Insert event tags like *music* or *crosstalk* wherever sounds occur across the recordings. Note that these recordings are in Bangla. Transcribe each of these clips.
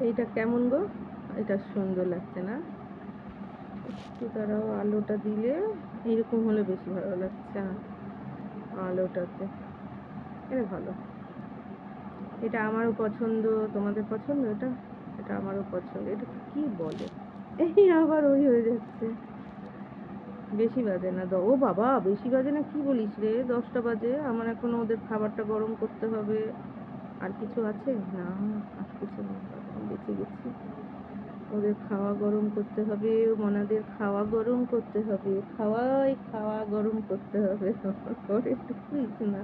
এইটা কেমন গো? এটা সুন্দর লাগছে না? একটু তারাও আলোটা দিলে এরকম হলে বেশি ভালো লাগছে না আলোটাতে। এটা ভালো। এটা আমারও পছন্দ, তোমাদের পছন্দ এটা? এটা আমারও পছন্দ। এটা কি বলে? এই আবার ওই হয়ে যাচ্ছে। বেশি বাজে না ও বাবা, বেশি বাজে না কি বলিস রে? দশটা বাজে। আমার এখন ওদের খাবারটা গরম করতে হবে। আর কিছু আছে? না, আর কিছু নেই। বেঁচে গেছি। ওদের খাওয়া গরম করতে হবে মনাদের খাওয়া গরম করতে হবে, খাওয়াই খাওয়া গরম করতে হবে। টুকুইস না।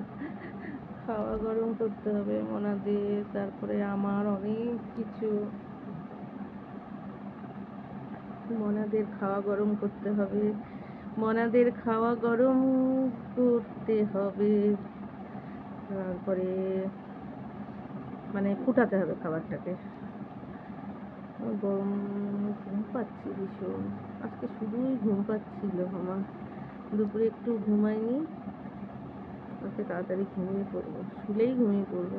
খাওয়া গরম করতে হবে মনাদের তারপরে আমার অনেক কিছু। মনাদের খাওয়া গরম করতে হবে মনাদের খাওয়া গরম করতে হবে। তারপরে মানে ফুটাতে হবে খাবারটাকে। গরম ঘুম পাচ্ছি ভীষণ। আজকে শুধুই ঘুম পাচ্ছিল আমার। দুপুরে একটু ঘুমাইনি। আজকে তাড়াতাড়ি ঘুমিয়ে পড়ব। শুলেই ঘুমিয়ে পড়ব।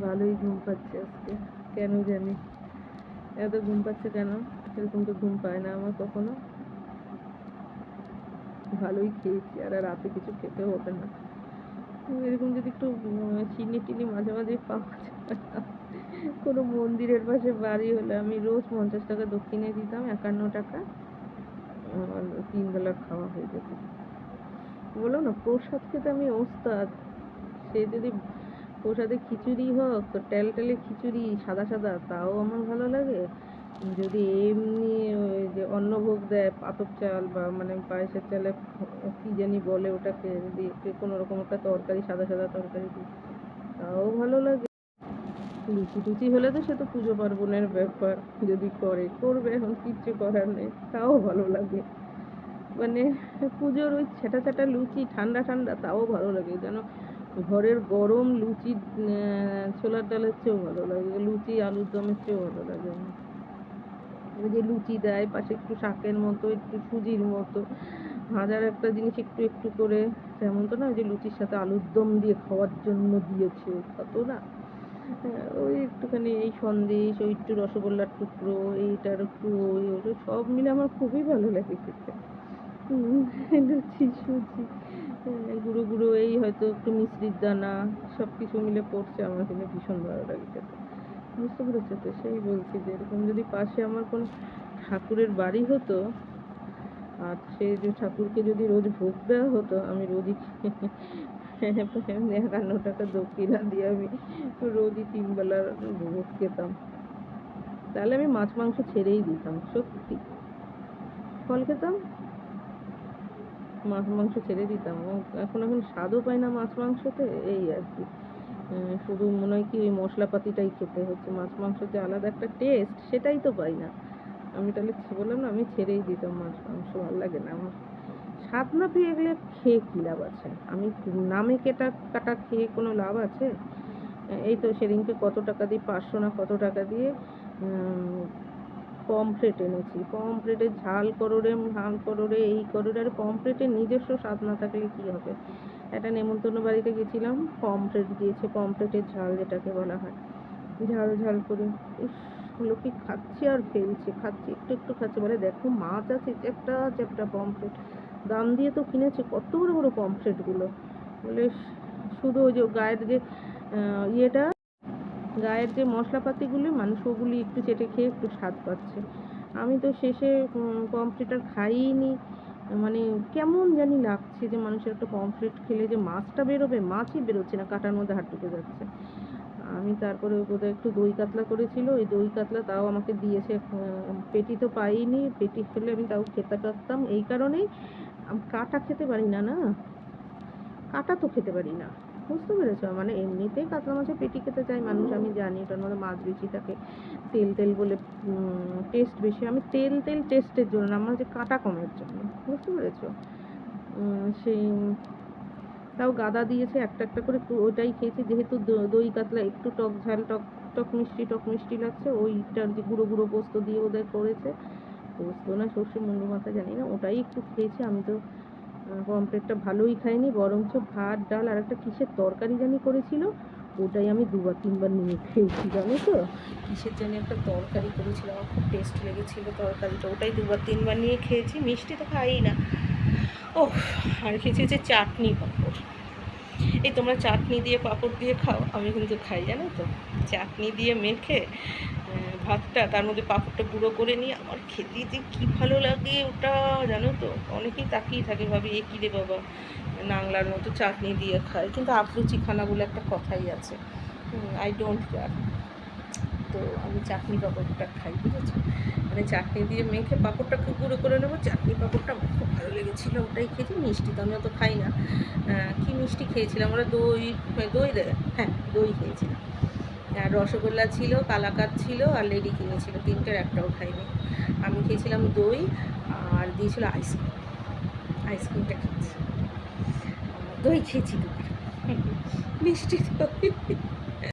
ভালোই ঘুম পাচ্ছে আজকে। কেন জানি? এত ঘুম পাচ্ছে কেন? এরকম তো ঘুম পায় না আমার কখনো। ভালোই খেয়েছি, আর রাতে কিছু খেতে হবে না। এরকম যদি একটু চিনি টিনি মাঝে মাঝে পাওয়া যায় কোনো মন্দিরের পাশে বাড়ি হলে আমি রোজ পঞ্চাশ টাকা দক্ষিণে দিতাম, একান্ন টাকা। আমার তিন বেলার খাওয়া হয়ে যেত। বলো না, প্রসাদ খেতে আমি ওস্তাদ। সে যদি প্রসাদে খিচুড়ি হোক, টেল টেলে খিচুড়ি, সাদা সাদা, তাও আমার ভালো লাগে। যদি এমনি ওই যে অন্নভোগ দেয়, পাতপ চাল বা মানে পায়েসের চালে, কি জানি বলে ওটাকে, যদি কোনো রকম একটা তরকারি, সাদা সাদা তরকারি দিই, তাও ভালো লাগে। লুচি টুচি হলে তো সে তো পুজো পার্বণের ব্যাপার, যদি করে, করবে, এখন কিচ্ছু করার নেই, তাও ভালো লাগে। মানে পুজোর ওই ছেটা ছেটা লুচি, ঠান্ডা ঠান্ডা, তাও ভালো লাগে। যেন ঘরের গরম লুচি ছোলার ডালের চেয়েও ভালো লাগে, লুচি, আলুর দমের চেয়েও ভালো লাগে। ওই যে লুচি দেয়, পাশে একটু শাকের মতো, একটু সুজির মতো। হাজার একটা জিনিস একটু একটু করে তেমন তো না যে লুচির সাথে আলুর দম দিয়ে খাওয়ার জন্য দিয়েছে কত না। ওই একটুখানি এই সন্দেশ ওই একটু রসগোল্লার টুকরো এইটার একটু ওই ওটা সব মিলে আমার খুবই ভালো লাগে খেতে। লুচি সুজি। হ্যাঁ, গুঁড়ো গুঁড়ো এই হয়তো একটু মিশ্রির দানা সব কিছু মিলে পড়ছে আমার কিন্তু ভীষণ ভালো লাগে খেতে। বুঝতে পেরেছ তো? সেই বলছি যে এরকম যদি পাশে আমার কোনো ঠাকুরের বাড়ি হতো আর সেই যে ঠাকুরকে যদি রোজ ভোগ দেওয়া হতো আমি রোজই *laughs* একান্ন টাকা দক্ষিণা দিয়ে আমি রোজই তিন বেলার ভোগ খেতাম। তাহলে আমি মাছ মাংস ছেড়েই দিতাম, সত্যি। ফল খেতাম, মাছ মাংস ছেড়ে দিতাম। এখন এখন স্বাদও পাই না মাছ মাংসতে, এই আর কি। শুধু মনে হয় কি ওই মশলাপাতিটাই খেতে হচ্ছে। মাছ মাংসতে আলাদা একটা টেস্ট সেটাই তো পাই না। আমি তাহলে বললাম না, আমি ছেড়েই দিতাম মাছ মাংস, ভালো লাগে না আমার। স্বাদ না পেয়ে গেলে খেয়ে কী লাভ আছে? আমি নামে কেটা কাটা খেয়ে কোনো লাভ আছে? এই তো সেদিনকে কত টাকা দিয়ে, পাঁচশো না কত টাকা দিয়ে পমফ্রেট এনেছি। পমফ্রেটের ঝাল করোরে ঝাল করো রে, এই করোরে আর পমফ্রেটের নিজস্ব স্বাদ না থাকলে কী হবে? একটা নেমন্তন্ন বাড়িতে গেছিলাম, পমফ্রেট দিয়েছে, পমফ্রেটের ঝাল যেটাকে বলা হয়। ঝাল ঝাল করে ইস লোকে খাচ্ছে আর ফেলছে, খাচ্ছে, একটু একটু খাচ্ছে বলে, দেখো মাছ আছে, চ্যাপটা চ্যাপটা পমফ্রেট। দাম দিয়ে তো কিনেছি, কত বড় বড় পমফ্রেটগুলো বলে, শুধু ওই যে গায়ের যে ইয়েটা, গায়ের যে মশলাপাতিগুলি, মানুষ ওগুলি একটু চেটে খেয়ে একটু স্বাদ পাচ্ছে। আমি তো শেষে পমফ্রেট আর খাইনি। মানে কেমন জানি লাগছে যে মানুষের একটা পমফ্রেট খেলে যে মাছটা বেরোবে, মাছই বেরোচ্ছে না, কাটার মধ্যে হাত ঢুকে যাচ্ছে। আমি তারপরে বোধহয় একটু দই কাতলা করেছিল, ওই দই কাতলা তাও আমাকে দিয়েছে পেটি তো পাইনি, পেটি খেলে আমি তাও খেতে পারতাম। এই কারণেই কাটা খেতে পারি না না? কাটা তো খেতে পারি না। বুঝতে পেরেছ? মানে এমনিতেই কাতলা মাছের পেটি খেতে চায় মানুষ, আমি জানি। ওটার মধ্যে মাছ বেশি থাকে তেল তেল বলে টেস্ট বেশি। আমি তেল তেল টেস্টের জন্য আমার হচ্ছে কাটা কমের জন্য। বুঝতে পেরেছ? সেই, তাও গাদা দিয়েছে একটা একটা করে ওটাই খেয়েছি। যেহেতু দই কাতলা একটু টক ঝাল, টক টক মিষ্টি টক মিষ্টি লাগছে, ওইটার যে গুঁড়ো গুঁড়ো পোস্ত দিয়ে ওদের করেছে। পোস্ত না সর্ষে মুন্ডু মাথা জানি না, ওটাই একটু খেয়েছি, আমি তো পমফ্রেটটা ভালোই খাইনি, বরঞ্চ ভাত, ডাল আর একটা কিসের তরকারি জানি করেছিল, ওটাই আমি দুবার, তিনবার নিয়ে খেয়েছি, জানো তো। কিসের জন্য একটা তরকারি করেছিলাম আমার খুব টেস্ট লেগেছিলো তরকারিটা, ওটাই দুবার, তিনবার নিয়ে খেয়েছি, মিষ্টি তো খাই না। ও আর খেয়েছি হচ্ছে চাটনি পাঁপড়। এই তোমরা চাটনি দিয়ে পাঁপড় দিয়ে খাও, আমি কিন্তু খাই, জানো তো। চাটনি দিয়ে মেখে ভাতটা, তার মধ্যে পাঁপড়টা গুঁড়ো করে নিয়ে আমার খেতে যে কী ভালো লাগে ওটা জানো তো? অনেকেই তাকিয়ে থাকে ভাবি, এ কী রে বাবা? নাংলার মতো চাটনি দিয়ে খায়। কিন্তু আফরুচি খানা বলে একটা কথাই আছে। আই ডোন্ট কেয়ার তো আমি চাটনি পাঁপড়টা খাই, বুঝেছ? মানে চাটনি দিয়ে মেখে পাঁপড়টাকে গুঁড়ো করে নেব। চাটনি পাঁপড়টা আমার খুব ভালো লেগেছিলো, ওটাই খেয়েছি। মিষ্টি তো আমি অত খাই না। কি মিষ্টি খেয়েছিলাম? আমরা দই দই দেয়। হ্যাঁ দই খেয়েছিলাম। আর রসগোল্লা ছিল কালাকাত ছিল আর লেডি কিনে ছিল তিনটের একটাও খাইনি। আমি খেয়েছিলাম দই আর দিয়েছিল আইসক্রিম। আইসক্রিমটা খেয়েছি। দই খেয়েছি দুবার। মিষ্টি দই।